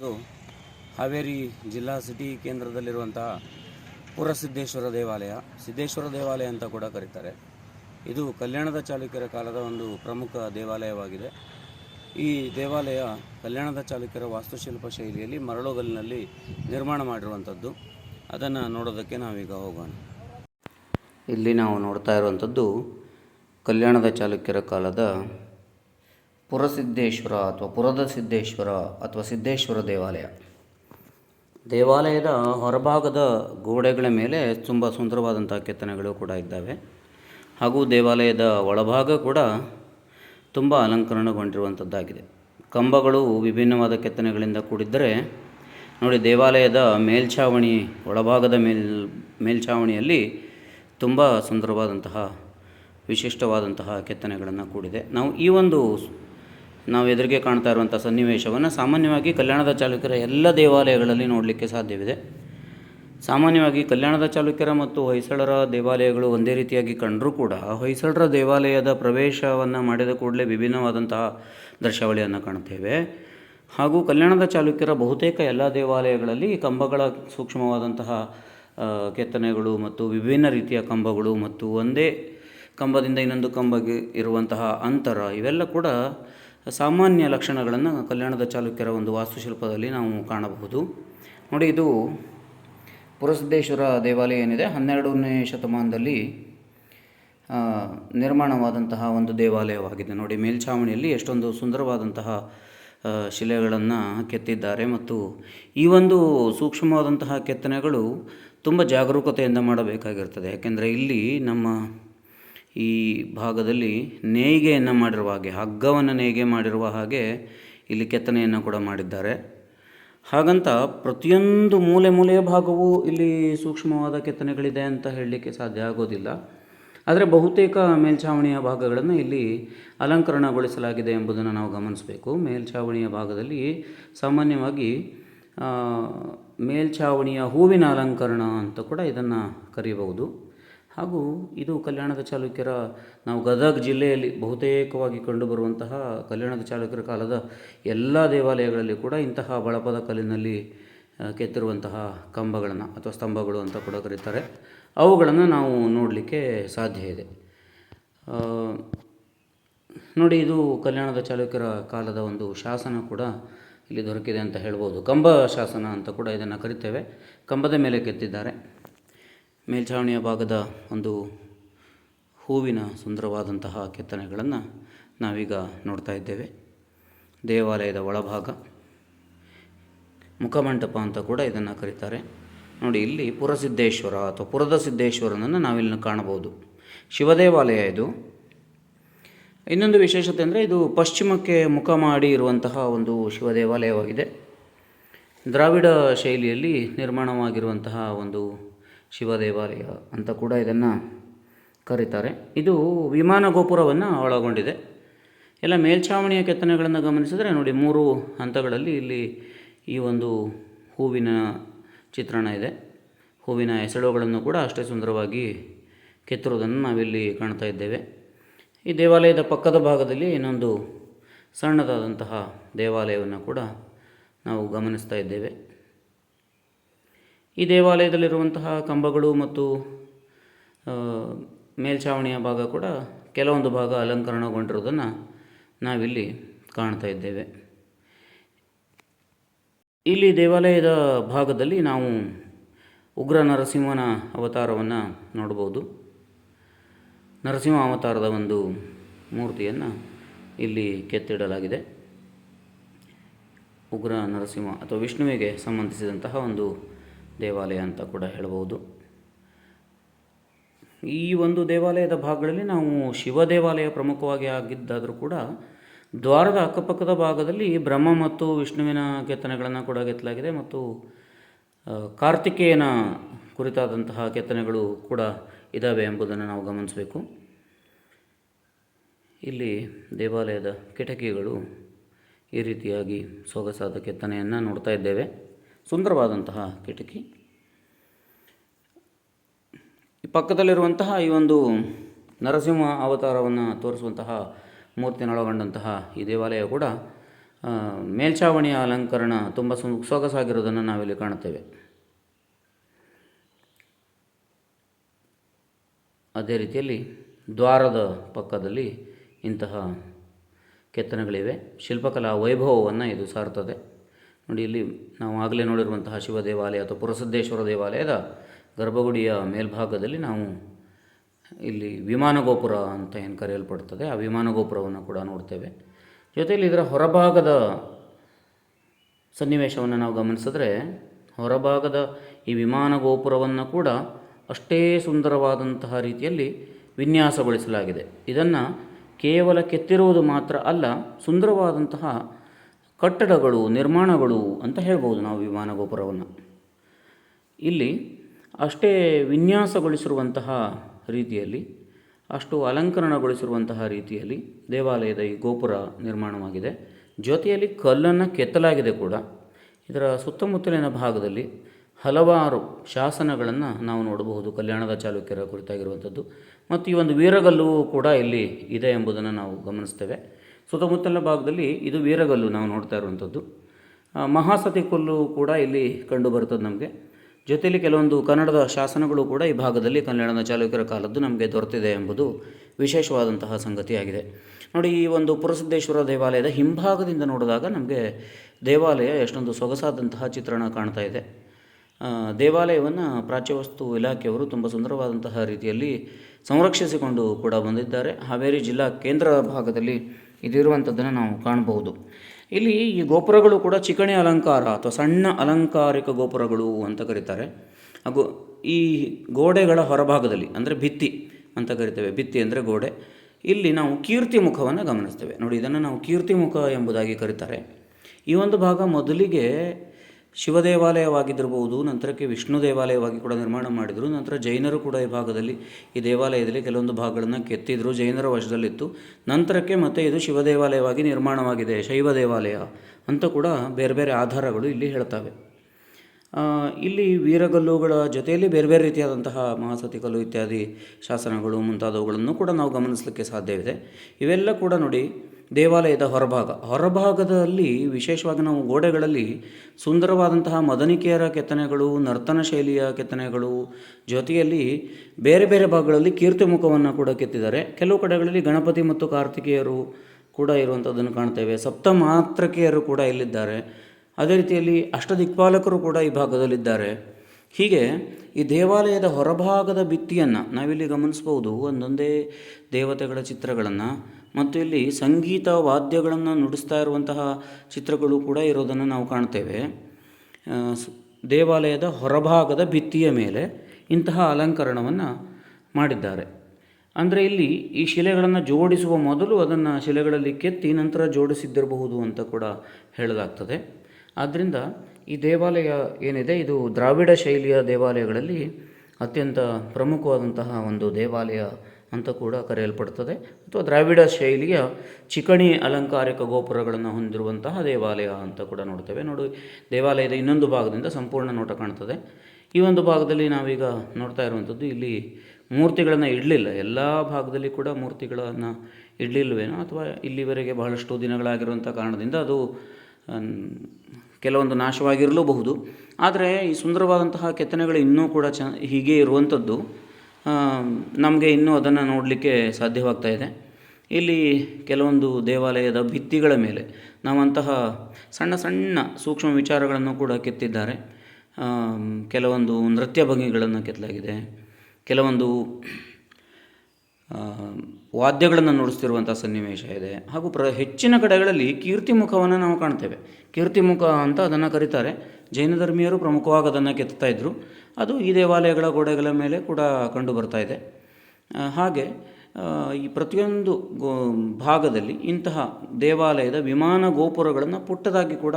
ಇದು ಹಾವೇರಿ ಜಿಲ್ಲಾ ಸಿಟಿ ಕೇಂದ್ರದಲ್ಲಿರುವಂತಹ ಪುರಸಿದ್ದೇಶ್ವರ ದೇವಾಲಯ. ಸಿದ್ದೇಶ್ವರ ದೇವಾಲಯ ಅಂತ ಕೂಡ ಕರೀತಾರೆ. ಇದು ಕಲ್ಯಾಣದ ಚಾಲುಕ್ಯರ ಕಾಲದ ಒಂದು ಪ್ರಮುಖ ದೇವಾಲಯವಾಗಿದೆ. ಈ ದೇವಾಲಯ ಕಲ್ಯಾಣದ ಚಾಲುಕ್ಯರ ವಾಸ್ತುಶಿಲ್ಪ ಶೈಲಿಯಲ್ಲಿ ಮರಳುಗಲ್ಲಿನಲ್ಲಿ ನಿರ್ಮಾಣ ಮಾಡಿರುವಂಥದ್ದು. ಅದನ್ನು ನೋಡೋದಕ್ಕೆ ನಾವೀಗ ಹೋಗೋಣ. ಇಲ್ಲಿ ನಾವು ನೋಡ್ತಾ ಇರುವಂಥದ್ದು ಕಲ್ಯಾಣದ ಚಾಲುಕ್ಯರ ಕಾಲದ ಪುರಸಿದ್ದೇಶ್ವರ ಅಥವಾ ಪುರದ ಸಿದ್ದೇಶ್ವರ ಅಥವಾ ಸಿದ್ದೇಶ್ವರ ದೇವಾಲಯ. ದೇವಾಲಯದ ಹೊರಭಾಗದ ಗೋಡೆಗಳ ಮೇಲೆ ತುಂಬ ಸುಂದರವಾದಂಥ ಕೆತ್ತನೆಗಳು ಕೂಡ ಇದ್ದಾವೆ. ಹಾಗೂ ದೇವಾಲಯದ ಒಳಭಾಗ ಕೂಡ ತುಂಬ ಅಲಂಕರಣಗೊಂಡಿರುವಂಥದ್ದಾಗಿದೆ ಕಂಬಗಳು ವಿಭಿನ್ನವಾದ ಕೆತ್ತನೆಗಳಿಂದ ಕೂಡಿದ್ದರೆ, ನೋಡಿ ದೇವಾಲಯದ ಮೇಲ್ಛಾವಣಿ, ಒಳಭಾಗದ ಮೇಲ್, ಮೇಲ್ಛಾವಣಿಯಲ್ಲಿ ತುಂಬ ಸುಂದರವಾದಂತಹ, ವಿಶಿಷ್ಟವಾದಂತಹ ಕೆತ್ತನೆಗಳನ್ನು ಕೂಡಿದೆ. ನಾವು ಈ ಒಂದು ನಾವು ಎದುರಿಗೆ ಕಾಣ್ತಾ ಇರುವಂಥ ಸನ್ನಿವೇಶವನ್ನು ಸಾಮಾನ್ಯವಾಗಿ ಕಲ್ಯಾಣದ ಚಾಲುಕ್ಯರ ಎಲ್ಲ ದೇವಾಲಯಗಳಲ್ಲಿ ನೋಡಲಿಕ್ಕೆ ಸಾಧ್ಯವಿದೆ. ಸಾಮಾನ್ಯವಾಗಿ ಕಲ್ಯಾಣದ ಚಾಲುಕ್ಯರ ಮತ್ತು ಹೊಯ್ಸಳರ ದೇವಾಲಯಗಳು ಒಂದೇ ರೀತಿಯಾಗಿ ಕಂಡರೂ ಕೂಡ ಹೊಯ್ಸಳರ ದೇವಾಲಯದ ಪ್ರವೇಶವನ್ನು ಮಾಡಿದ ಕೂಡಲೇ ವಿಭಿನ್ನವಾದಂತಹ ದೃಶ್ಯಾವಳಿಯನ್ನು ಕಾಣ್ತೇವೆ. ಹಾಗೂ ಕಲ್ಯಾಣದ ಚಾಲುಕ್ಯರ ಬಹುತೇಕ ಎಲ್ಲ ದೇವಾಲಯಗಳಲ್ಲಿ ಕಂಬಗಳ ಸೂಕ್ಷ್ಮವಾದಂತಹ ಕೆತ್ತನೆಗಳು ಮತ್ತು ವಿಭಿನ್ನ ರೀತಿಯ ಕಂಬಗಳು ಮತ್ತು ಒಂದೇ ಕಂಬದಿಂದ ಇನ್ನೊಂದು ಕಂಬಗೆ ಇರುವಂತಹ ಅಂತರ ಇವೆಲ್ಲ ಕೂಡ ಸಾಮಾನ್ಯ ಲಕ್ಷಣಗಳನ್ನು ಕಲ್ಯಾಣದ ಚಾಲುಕ್ಯರ ಒಂದು ವಾಸ್ತುಶಿಲ್ಪದಲ್ಲಿ ನಾವು ಕಾಣಬಹುದು. ನೋಡಿ, ಇದು ಪುರಸಿದ್ದೇಶ್ವರ ದೇವಾಲಯ ಏನಿದೆ, ಹನ್ನೆರಡನೇ ಶತಮಾನದಲ್ಲಿ ನಿರ್ಮಾಣವಾದಂತಹ ಒಂದು ದೇವಾಲಯವಾಗಿದೆ. ನೋಡಿ, ಮೇಲ್ಛಾವಣಿಯಲ್ಲಿ ಎಷ್ಟೊಂದು ಸುಂದರವಾದಂತಹ ಶಿಲೆಗಳನ್ನು ಕೆತ್ತಿದ್ದಾರೆ ಮತ್ತು ಈ ಒಂದು ಸೂಕ್ಷ್ಮವಾದಂತಹ ಕೆತ್ತನೆಗಳು ತುಂಬ ಜಾಗರೂಕತೆಯಿಂದ ಮಾಡಬೇಕಾಗಿರ್ತದೆ. ಯಾಕೆಂದರೆ ಇಲ್ಲಿ ನಮ್ಮ ಈ ಭಾಗದಲ್ಲಿ ನೇಯ್ಗೆಯನ್ನು ಮಾಡಿರುವ ಹಾಗೆ, ಹಗ್ಗವನ್ನು ನೇಯ್ಗೆ ಮಾಡಿರುವ ಹಾಗೆ ಇಲ್ಲಿ ಕೆತ್ತನೆಯನ್ನು ಕೂಡ ಮಾಡಿದ್ದಾರೆ. ಹಾಗಂತ ಪ್ರತಿಯೊಂದು ಮೂಲೆ ಮೂಲೆಯ ಭಾಗವೂ ಇಲ್ಲಿ ಸೂಕ್ಷ್ಮವಾದ ಕೆತ್ತನೆಗಳಿದೆ ಅಂತ ಹೇಳಲಿಕ್ಕೆ ಸಾಧ್ಯ ಆಗೋದಿಲ್ಲ. ಆದರೆ ಬಹುತೇಕ ಮೇಲ್ಛಾವಣಿಯ ಭಾಗಗಳನ್ನು ಇಲ್ಲಿ ಅಲಂಕರಣಗೊಳಿಸಲಾಗಿದೆ ಎಂಬುದನ್ನು ನಾವು ಗಮನಿಸಬೇಕು. ಮೇಲ್ಛಾವಣಿಯ ಭಾಗದಲ್ಲಿ ಸಾಮಾನ್ಯವಾಗಿ ಮೇಲ್ಛಾವಣಿಯ ಹೂವಿನ ಅಲಂಕರಣ ಅಂತ ಕೂಡ ಇದನ್ನು ಕರೆಯಬಹುದು. ಹಾಗೂ ಇದು ಕಲ್ಯಾಣದ ಚಾಲುಕ್ಯರ, ನಾವು ಗದಗ ಜಿಲ್ಲೆಯಲ್ಲಿ ಬಹುತೇಕವಾಗಿ ಕಂಡುಬರುವಂತಹ ಕಲ್ಯಾಣದ ಚಾಲುಕ್ಯರ ಕಾಲದ ಎಲ್ಲ ದೇವಾಲಯಗಳಲ್ಲಿ ಕೂಡ ಇಂತಹ ಬಳಪದ ಕಲ್ಲಿನಲ್ಲಿ ಕೆತ್ತಿರುವಂತಹ ಕಂಬಗಳನ್ನು ಅಥವಾ ಸ್ತಂಭಗಳು ಅಂತ ಕೂಡ ಕರೀತಾರೆ. ಅವುಗಳನ್ನು ನಾವು ನೋಡಲಿಕ್ಕೆ ಸಾಧ್ಯ ಇದೆ. ನೋಡಿ, ಇದು ಕಲ್ಯಾಣದ ಚಾಲುಕ್ಯರ ಕಾಲದ ಒಂದು ಶಾಸನ ಕೂಡ ಇಲ್ಲಿ ದೊರಕಿದೆ ಅಂತ ಹೇಳ್ಬೋದು. ಕಂಬ ಶಾಸನ ಅಂತ ಕೂಡ ಇದನ್ನು ಕರಿತೇವೆ. ಕಂಬದ ಮೇಲೆ ಕೆತ್ತಿದ್ದಾರೆ. ಮೇಲ್ಛಾವಣಿಯ ಭಾಗದ ಒಂದು ಹೂವಿನ ಸುಂದರವಾದಂತಹ ಕೆತ್ತನೆಗಳನ್ನು ನಾವೀಗ ನೋಡ್ತಾ ಇದ್ದೇವೆ. ದೇವಾಲಯದ ಒಳಭಾಗ. ಮುಖಮಂಟಪ ಅಂತ ಕೂಡ ಇದನ್ನು ಕರೀತಾರೆ. ನೋಡಿ, ಇಲ್ಲಿ ಪುರಸಿದ್ದೇಶ್ವರ ಅಥವಾ ಪುರದ ಸಿದ್ದೇಶ್ವರನನ್ನು ನಾವಿಲ್ಲಿ ಕಾಣಬಹುದು. ಶಿವದೇವಾಲಯ ಇದು. ಇನ್ನೊಂದು ವಿಶೇಷತೆ ಅಂದರೆ ಇದು ಪಶ್ಚಿಮಕ್ಕೆ ಮುಖ ಮಾಡಿ ಇರುವಂತಹ ಒಂದು ಶಿವ ದೇವಾಲಯವಾಗಿದೆ ದ್ರಾವಿಡ ಶೈಲಿಯಲ್ಲಿ ನಿರ್ಮಾಣವಾಗಿರುವಂತಹ ಒಂದು ಶಿವ ದೇವಾಲಯ ಅಂತ ಕೂಡ ಇದನ್ನು ಕರೀತಾರೆ. ಇದು ವಿಮಾನ ಗೋಪುರವನ್ನು ಒಳಗೊಂಡಿದೆ. ಎಲ್ಲ ಮೇಲ್ಛಾವಣಿಯ ಕೆತ್ತನೆಗಳನ್ನು ಗಮನಿಸಿದರೆ ನೋಡಿ ಮೂರು ಹಂತಗಳಲ್ಲಿ ಇಲ್ಲಿ ಈ ಒಂದು ಹೂವಿನ ಚಿತ್ರಣ ಇದೆ. ಹೂವಿನ ಎಸಳುಗಳನ್ನು ಕೂಡ ಅಷ್ಟೇ ಸುಂದರವಾಗಿ ಕೆತ್ತಿರುವುದನ್ನು ನಾವಿಲ್ಲಿ ಕಾಣ್ತಾ ಇದ್ದೇವೆ. ಈ ದೇವಾಲಯದ ಪಕ್ಕದ ಭಾಗದಲ್ಲಿ ಇನ್ನೊಂದು ಸಣ್ಣದಾದಂತಹ ದೇವಾಲಯವನ್ನು ಕೂಡ ನಾವು ಗಮನಿಸ್ತಾ ಇದ್ದೇವೆ. ಈ ದೇವಾಲಯದಲ್ಲಿರುವಂತಹ ಕಂಬಗಳು ಮತ್ತು ಮೇಲ್ಛಾವಣಿಯ ಭಾಗ ಕೂಡ ಕೆಲವೊಂದು ಭಾಗ ಅಲಂಕರಣಗೊಂಡಿರುವುದನ್ನು ನಾವಿಲ್ಲಿ ಕಾಣ್ತಾ ಇದ್ದೇವೆ. ಇಲ್ಲಿ ದೇವಾಲಯದ ಭಾಗದಲ್ಲಿ ನಾವು ಉಗ್ರ ನರಸಿಂಹನ ಅವತಾರವನ್ನು ನೋಡ್ಬೋದು. ನರಸಿಂಹ ಅವತಾರದ ಒಂದು ಮೂರ್ತಿಯನ್ನು ಇಲ್ಲಿ ಕೆತ್ತಿಡಲಾಗಿದೆ. ಉಗ್ರ ನರಸಿಂಹ ಅಥವಾ ವಿಷ್ಣುವಿಗೆ ಸಂಬಂಧಿಸಿದಂತಹ ಒಂದು ದೇವಾಲಯ ಅಂತ ಕೂಡ ಹೇಳಬಹುದು ಈ ಒಂದು ದೇವಾಲಯದ ಭಾಗಗಳಲ್ಲಿ ನಾವು ಶಿವ ದೇವಾಲಯ ಪ್ರಮುಖವಾಗಿ ಆಗಿದ್ದಾದರೂ ಕೂಡ ದ್ವಾರದ ಅಕ್ಕಪಕ್ಕದ ಭಾಗದಲ್ಲಿ ಬ್ರಹ್ಮ ಮತ್ತು ವಿಷ್ಣುವಿನ ಕೆತ್ತನೆಗಳನ್ನು ಕೂಡ ಕೆತ್ತಲಾಗಿದೆ ಮತ್ತು ಕಾರ್ತಿಕೇಯನ ಕುರಿತಾದಂತಹ ಕೆತ್ತನೆಗಳು ಕೂಡ ಇದ್ದಾವೆ ಎಂಬುದನ್ನು ನಾವು ಗಮನಿಸಬೇಕು. ಇಲ್ಲಿ ದೇವಾಲಯದ ಕಿಟಕಿಗಳು ಈ ರೀತಿಯಾಗಿ ಸೊಗಸಾದ ಕೆತ್ತನೆಯನ್ನು ನೋಡ್ತಾ ಇದ್ದೇವೆ. ಸುಂದರವಾದಂತಹ ಕಿಟಕಿ. ಈ ಪಕ್ಕದಲ್ಲಿರುವಂತಹ ಈ ಒಂದು ನರಸಿಂಹ ಅವತಾರವನ್ನು ತೋರಿಸುವಂತಹ ಮೂರ್ತಿಯನ್ನೊಳಗೊಂಡಂತಹ ಈ ದೇವಾಲಯ ಕೂಡ ಮೇಲ್ಛಾವಣಿಯ ಅಲಂಕರಣ ತುಂಬ ಸೊಗಸಾಗಿರೋದನ್ನು ನಾವಿಲ್ಲಿ ಕಾಣುತ್ತೇವೆ. ಅದೇ ರೀತಿಯಲ್ಲಿ ದ್ವಾರದ ಪಕ್ಕದಲ್ಲಿ ಇಂತಹ ಕೆತ್ತನೆಗಳಿವೆ. ಶಿಲ್ಪಕಲಾ ವೈಭವವನ್ನು ಇದು ಸಾರ್ತದೆ ನೋಡಿ ಇಲ್ಲಿ ನಾವು ಆಗಲೇ ನೋಡಿರುವಂತಹ ಶಿವ ದೇವಾಲಯ ಅಥವಾ ಪುರಸದ್ದೇಶ್ವರ ದೇವಾಲಯದ ಗರ್ಭಗುಡಿಯ ಮೇಲ್ಭಾಗದಲ್ಲಿ ನಾವು ಇಲ್ಲಿ ವಿಮಾನ ಗೋಪುರ ಅಂತ ಏನು ಕರೆಯಲ್ಪಡ್ತದೆ, ಆ ವಿಮಾನ ಗೋಪುರವನ್ನು ಕೂಡ ನೋಡ್ತೇವೆ. ಜೊತೆಯಲ್ಲಿ ಇದರ ಹೊರಭಾಗದ ಸನ್ನಿವೇಶವನ್ನು ನಾವು ಗಮನಿಸಿದ್ರೆ, ಹೊರಭಾಗದ ಈ ವಿಮಾನ ಗೋಪುರವನ್ನು ಕೂಡ ಅಷ್ಟೇ ಸುಂದರವಾದಂತಹ ರೀತಿಯಲ್ಲಿ ವಿನ್ಯಾಸಗೊಳಿಸಲಾಗಿದೆ. ಇದನ್ನು ಕೇವಲ ಕೆತ್ತಿರುವುದು ಮಾತ್ರ ಅಲ್ಲ, ಸುಂದರವಾದಂತಹ ಕಟ್ಟಡಗಳು, ನಿರ್ಮಾಣಗಳು ಅಂತ ಹೇಳ್ಬೋದು ನಾವು ವಿಮಾನ ಗೋಪುರವನ್ನು. ಇಲ್ಲಿ ಅಷ್ಟೇ ವಿನ್ಯಾಸಗೊಳಿಸಿರುವಂತಹ ರೀತಿಯಲ್ಲಿ, ಅಷ್ಟು ಅಲಂಕರಣಗೊಳಿಸಿರುವಂತಹ ರೀತಿಯಲ್ಲಿ ದೇವಾಲಯದ ಈ ಗೋಪುರ ನಿರ್ಮಾಣವಾಗಿದೆ. ಜೊತೆಯಲ್ಲಿ ಕಲ್ಲನ್ನು ಕೆತ್ತಲಾಗಿದೆ ಕೂಡ. ಇದರ ಸುತ್ತಮುತ್ತಲಿನ ಭಾಗದಲ್ಲಿ ಹಲವಾರು ಶಾಸನಗಳನ್ನು ನಾವು ನೋಡಬಹುದು, ಕಲ್ಯಾಣದ ಚಾಲುಕ್ಯರ ಕುರಿತಾಗಿರುವಂಥದ್ದು. ಮತ್ತು ಈ ಒಂದು ವೀರಗಲ್ಲು ಕೂಡ ಇಲ್ಲಿ ಇದೆ ಎಂಬುದನ್ನು ನಾವು ಗಮನಿಸ್ತೇವೆ. ಸುತ್ತಮುತ್ತಲಿನ ಭಾಗದಲ್ಲಿ ಇದು ವೀರಗಲ್ಲು ನಾವು ನೋಡ್ತಾ ಇರುವಂಥದ್ದು. ಮಹಾಸತಿ ಕೊಲ್ಲು ಕೂಡ ಇಲ್ಲಿ ಕಂಡು ಬರ್ತದೆ ನಮಗೆ. ಜೊತೆಯಲ್ಲಿ ಕೆಲವೊಂದು ಕನ್ನಡದ ಶಾಸನಗಳು ಕೂಡ ಈ ಭಾಗದಲ್ಲಿ ಕಲ್ಯಾಣದ ಚಾಲುಕ್ಯರ ಕಾಲದ್ದು ನಮಗೆ ದೊರೆತಿದೆ ಎಂಬುದು ವಿಶೇಷವಾದಂತಹ ಸಂಗತಿಯಾಗಿದೆ. ನೋಡಿ, ಈ ಒಂದು ಪುರಸಿದ್ದೇಶ್ವರ ದೇವಾಲಯದ ಹಿಂಭಾಗದಿಂದ ನೋಡಿದಾಗ ನಮಗೆ ದೇವಾಲಯ ಎಷ್ಟೊಂದು ಸೊಗಸಾದಂತಹ ಚಿತ್ರಣ ಕಾಣ್ತಾ ಇದೆ. ದೇವಾಲಯವನ್ನು ಪ್ರಾಚ್ಯವಸ್ತು ಇಲಾಖೆಯವರು ತುಂಬ ಸುಂದರವಾದಂತಹ ರೀತಿಯಲ್ಲಿ ಸಂರಕ್ಷಿಸಿಕೊಂಡು ಕೂಡ ಬಂದಿದ್ದಾರೆ. ಹಾವೇರಿ ಜಿಲ್ಲಾ ಕೇಂದ್ರ ಭಾಗದಲ್ಲಿ ಇದಿರುವಂಥದ್ದನ್ನು ನಾವು ಕಾಣಬಹುದು. ಇಲ್ಲಿ ಈ ಗೋಪುರಗಳು ಕೂಡ ಚಿಕಣಿ ಅಲಂಕಾರ ಅಥವಾ ಸಣ್ಣ ಅಲಂಕಾರಿಕ ಗೋಪುರಗಳು ಅಂತ ಕರೀತಾರೆ. ಹಾಗೂ ಈ ಗೋಡೆಗಳ ಹೊರಭಾಗದಲ್ಲಿ ಅಂದರೆ ಭಿತ್ತಿ ಅಂತ ಕರಿತೇವೆ. ಭಿತ್ತಿ ಅಂದರೆ ಗೋಡೆ. ಇಲ್ಲಿ ನಾವು ಕೀರ್ತಿ ಮುಖವನ್ನು ಗಮನಿಸ್ತೇವೆ. ನೋಡಿ, ಇದನ್ನು ನಾವು ಕೀರ್ತಿ ಮುಖ ಎಂಬುದಾಗಿ ಕರೀತಾರೆ. ಈ ಒಂದು ಭಾಗ ಮೊದಲಿಗೆ ಶಿವ ದೇವಾಲಯವಾಗಿದ್ದಿರಬಹುದು ನಂತರಕ್ಕೆ ವಿಷ್ಣು ದೇವಾಲಯವಾಗಿ ಕೂಡ ನಿರ್ಮಾಣ ಮಾಡಿದರು. ನಂತರ ಜೈನರು ಕೂಡ ಈ ಭಾಗದಲ್ಲಿ, ಈ ದೇವಾಲಯದಲ್ಲಿ ಕೆಲವೊಂದು ಭಾಗಗಳನ್ನು ಕೆತ್ತಿದ್ರು, ಜೈನರ ವಶದಲ್ಲಿತ್ತು. ನಂತರಕ್ಕೆ ಮತ್ತೆ ಇದು ಶಿವ ದೇವಾಲಯವಾಗಿ ನಿರ್ಮಾಣವಾಗಿದೆ, ಶೈವ ದೇವಾಲಯ ಅಂತ ಕೂಡ ಬೇರೆ ಬೇರೆ ಆಧಾರಗಳು ಇಲ್ಲಿ ಹೇಳ್ತವೆ. ಇಲ್ಲಿ ವೀರಗಲ್ಲುಗಳ ಜೊತೆಯಲ್ಲಿ ಬೇರೆ ಬೇರೆ ರೀತಿಯಾದಂತಹ ಮಹಾಸತಿ ಕಲ್ಲು ಇತ್ಯಾದಿ ಶಾಸನಗಳು ಮುಂತಾದವುಗಳನ್ನು ಕೂಡ ನಾವು ಗಮನಿಸಲಿಕ್ಕೆ ಸಾಧ್ಯವಿದೆ. ಇವೆಲ್ಲ ಕೂಡ ನೋಡಿ ದೇವಾಲಯದ ಹೊರಭಾಗ. ಹೊರಭಾಗದಲ್ಲಿ ವಿಶೇಷವಾಗಿ ನಾವು ಗೋಡೆಗಳಲ್ಲಿ ಸುಂದರವಾದಂತಹ ಮದನಿಕೆಯರ ಕೆತ್ತನೆಗಳು, ನರ್ತನ ಶೈಲಿಯ ಕೆತ್ತನೆಗಳು, ಜೊತೆಯಲ್ಲಿ ಬೇರೆ ಬೇರೆ ಭಾಗಗಳಲ್ಲಿ ಕೀರ್ತಿ ಮುಖವನ್ನು ಕೂಡ ಕೆತ್ತಿದ್ದಾರೆ. ಕೆಲವು ಕಡೆಗಳಲ್ಲಿ ಗಣಪತಿ ಮತ್ತು ಕಾರ್ತಿಕೇಯರು ಕೂಡ ಇರುವಂಥದ್ದನ್ನು ಕಾಣ್ತೇವೆ. ಸಪ್ತ ಮಾತ್ರಕೆಯರು ಕೂಡ ಇಲ್ಲಿದ್ದಾರೆ. ಅದೇ ರೀತಿಯಲ್ಲಿ ಅಷ್ಟದಿಕ್ಪಾಲಕರು ಕೂಡ ಈ ಭಾಗದಲ್ಲಿದ್ದಾರೆ. ಹೀಗೆ ಈ ದೇವಾಲಯದ ಹೊರಭಾಗದ ಭಿತ್ತಿಯನ್ನು ನಾವಿಲ್ಲಿ ಗಮನಿಸ್ಬೋದು. ಒಂದೊಂದೇ ದೇವತೆಗಳ ಚಿತ್ರಗಳನ್ನು ಮತ್ತು ಇಲ್ಲಿ ಸಂಗೀತ ವಾದ್ಯಗಳನ್ನು ನುಡಿಸ್ತಾ ಇರುವಂತಹ ಚಿತ್ರಗಳು ಕೂಡ ಇರೋದನ್ನು ನಾವು ಕಾಣ್ತೇವೆ. ದೇವಾಲಯದ ಹೊರಭಾಗದ ಭಿತ್ತಿಯ ಮೇಲೆ ಇಂತಹ ಅಲಂಕರಣವನ್ನು ಮಾಡಿದ್ದಾರೆ. ಅಂದರೆ ಇಲ್ಲಿ ಈ ಶಿಲೆಗಳನ್ನು ಜೋಡಿಸುವ ಮೊದಲು ಅದನ್ನು ಶಿಲೆಗಳಲ್ಲಿ ಕೆತ್ತಿ ನಂತರ ಜೋಡಿಸಿದ್ದಿರಬಹುದು ಅಂತ ಕೂಡ ಹೇಳಲಾಗ್ತದೆ. ಆದ್ದರಿಂದ ಈ ದೇವಾಲಯ ಏನಿದೆ, ಇದು ದ್ರಾವಿಡ ಶೈಲಿಯ ದೇವಾಲಯಗಳಲ್ಲಿ ಅತ್ಯಂತ ಪ್ರಮುಖವಾದಂತಹ ಒಂದು ದೇವಾಲಯ ಅಂತ ಕೂಡ ಕರೆಯಲ್ಪಡ್ತದೆ ಅಥವಾ ದ್ರಾವಿಡ ಶೈಲಿಯ ಚಿಕಣಿ ಅಲಂಕಾರಿಕ ಗೋಪುರಗಳನ್ನು ಹೊಂದಿರುವಂತಹ ದೇವಾಲಯ ಅಂತ ಕೂಡ ನೋಡ್ತೇವೆ. ನೋಡಿ, ದೇವಾಲಯದ ಇನ್ನೊಂದು ಭಾಗದಿಂದ ಸಂಪೂರ್ಣ ನೋಟ ಕಾಣ್ತದೆ. ಈ ಒಂದು ಭಾಗದಲ್ಲಿ ನಾವೀಗ ನೋಡ್ತಾ ಇರುವಂಥದ್ದು ಇಲ್ಲಿ ಮೂರ್ತಿಗಳನ್ನು ಇಡಲಿಲ್ಲ. ಎಲ್ಲ ಭಾಗದಲ್ಲಿ ಕೂಡ ಮೂರ್ತಿಗಳನ್ನು ಇಡಲಿಲ್ಲವೇನೋ ಅಥವಾ ಇಲ್ಲಿವರೆಗೆ ಬಹಳಷ್ಟು ದಿನಗಳಾಗಿರುವಂಥ ಕಾರಣದಿಂದ ಅದು ಕೆಲವೊಂದು ನಾಶವಾಗಿರಲೂಬಹುದು. ಆದರೆ ಈ ಸುಂದರವಾದಂತಹ ಕೆತ್ತನೆಗಳು ಇನ್ನೂ ಕೂಡ ಚ, ಹೀಗೆ ಇರುವಂಥದ್ದು. ನಮಗೆ ಇನ್ನೂ ಅದನ್ನು ನೋಡಲಿಕ್ಕೆ ಸಾಧ್ಯವಾಗ್ತಾ ಇದೆ. ಇಲ್ಲಿ ಕೆಲವೊಂದು ದೇವಾಲಯದ ಭಿತ್ತಿಗಳ ಮೇಲೆ ನಾವಂತಹ ಸಣ್ಣ ಸಣ್ಣ ಸೂಕ್ಷ್ಮ ವಿಚಾರಗಳನ್ನು ಕೂಡ ಕೆತ್ತಿದ್ದಾರೆ. ಕೆಲವೊಂದು ನೃತ್ಯ ಭಂಗಿಗಳನ್ನು ಕೆತ್ತಲಾಗಿದೆ. ಕೆಲವೊಂದು ವಾದ್ಯಗಳನ್ನು ನುಡಿಸ್ತಿರುವಂಥ ಸನ್ನಿವೇಶ ಇದೆ. ಹಾಗೂ ಪ್ರ, ಹೆಚ್ಚಿನ ಕಡೆಗಳಲ್ಲಿ ಕೀರ್ತಿ ಮುಖವನ್ನು ನಾವು ಕಾಣ್ತೇವೆ. ಕೀರ್ತಿ ಮುಖ ಅಂತ ಅದನ್ನು ಕರೀತಾರೆ. ಜೈನ ಧರ್ಮೀಯರು ಪ್ರಮುಖವಾಗಿ ಅದನ್ನು ಕೆತ್ತಾ ಇದ್ದರು ಅದು ಈ ದೇವಾಲಯಗಳ ಗೋಡೆಗಳ ಮೇಲೆ ಕೂಡ ಕಂಡು ಬರ್ತಾ ಇದೆ. ಹಾಗೆ ಈ ಪ್ರತಿಯೊಂದು ಭಾಗದಲ್ಲಿ ಇಂತಹ ದೇವಾಲಯದ ವಿಮಾನ ಗೋಪುರಗಳನ್ನು ಪುಟ್ಟದಾಗಿ ಕೂಡ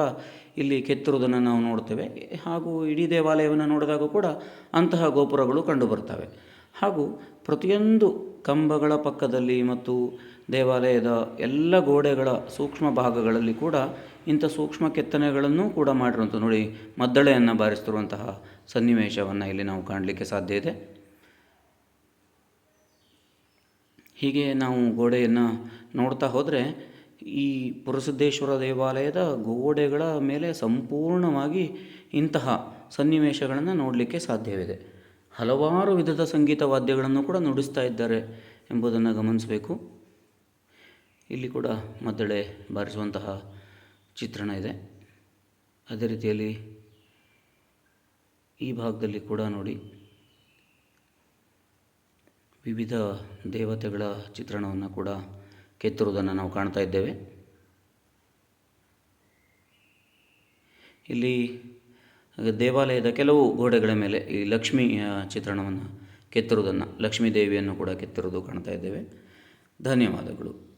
ಇಲ್ಲಿ ಕೆತ್ತಿರುವುದನ್ನು ನಾವು ನೋಡ್ತೇವೆ. ಹಾಗೂ ಇಡೀ ದೇವಾಲಯವನ್ನು ನೋಡಿದಾಗ ಕೂಡ ಅಂತಹ ಗೋಪುರಗಳು ಕಂಡುಬರ್ತವೆ ಹಾಗೂ ಪ್ರತಿಯೊಂದು ಕಂಬಗಳ ಪಕ್ಕದಲ್ಲಿ ಮತ್ತು ದೇವಾಲಯದ ಎಲ್ಲ ಗೋಡೆಗಳ ಸೂಕ್ಷ್ಮ ಭಾಗಗಳಲ್ಲಿ ಕೂಡ ಇಂಥ ಸೂಕ್ಷ್ಮ ಕೆತ್ತನೆಗಳನ್ನು ಕೂಡ ಮಾಡಿರುವಂಥ ನೋಡಿ ಮದ್ದಳೆಯನ್ನು ಬಾರಿಸ್ತಿರುವಂತಹ ಸನ್ನಿವೇಶವನ್ನು ಇಲ್ಲಿ ನಾವು ಕಾಣಲಿಕ್ಕೆ ಸಾಧ್ಯ ಇದೆ. ಹೀಗೆ ನಾವು ಗೋಡೆಯನ್ನು ನೋಡ್ತಾ ಹೋದರೆ ಈ ಪುರಸಿದ್ದೇಶ್ವರ ದೇವಾಲಯದ ಗೋಡೆಗಳ ಮೇಲೆ ಸಂಪೂರ್ಣವಾಗಿ ಇಂತಹ ಸನ್ನಿವೇಶಗಳನ್ನು ನೋಡಲಿಕ್ಕೆ ಸಾಧ್ಯವಿದೆ. ಹಲವಾರು ವಿಧದ ಸಂಗೀತ ವಾದ್ಯಗಳನ್ನು ಕೂಡ ನುಡಿಸ್ತಾ ಇದ್ದಾರೆ ಎಂಬುದನ್ನು ಗಮನಿಸಬೇಕು. ಇಲ್ಲಿ ಕೂಡ ಮದ್ದಳೆ ಬಾರಿಸುವಂತಹ ಚಿತ್ರಣ ಇದೆ. ಅದೇ ರೀತಿಯಲ್ಲಿ ಈ ಭಾಗದಲ್ಲಿ ಕೂಡ ನೋಡಿ. ವಿವಿಧ ದೇವತೆಗಳ ಚಿತ್ರಣವನ್ನು ಕೂಡ ಕೆತ್ತಿರುವುದನ್ನು ನಾವು ಕಾಣ್ತಾ ಇದ್ದೇವೆ. ಇಲ್ಲಿ ದೇವಾಲಯದ ಕೆಲವು ಗೋಡೆಗಳ ಮೇಲೆ ಈ ಲಕ್ಷ್ಮಿ ಚಿತ್ರಣವನ್ನು ಕೆತ್ತಿರುವುದನ್ನು ಲಕ್ಷ್ಮೀ ದೇವಿಯನ್ನು ಕೂಡ ಕೆತ್ತಿರುವುದು ಕಾಣ್ತಾ ಇದ್ದೇವೆ. ಧನ್ಯವಾದಗಳು.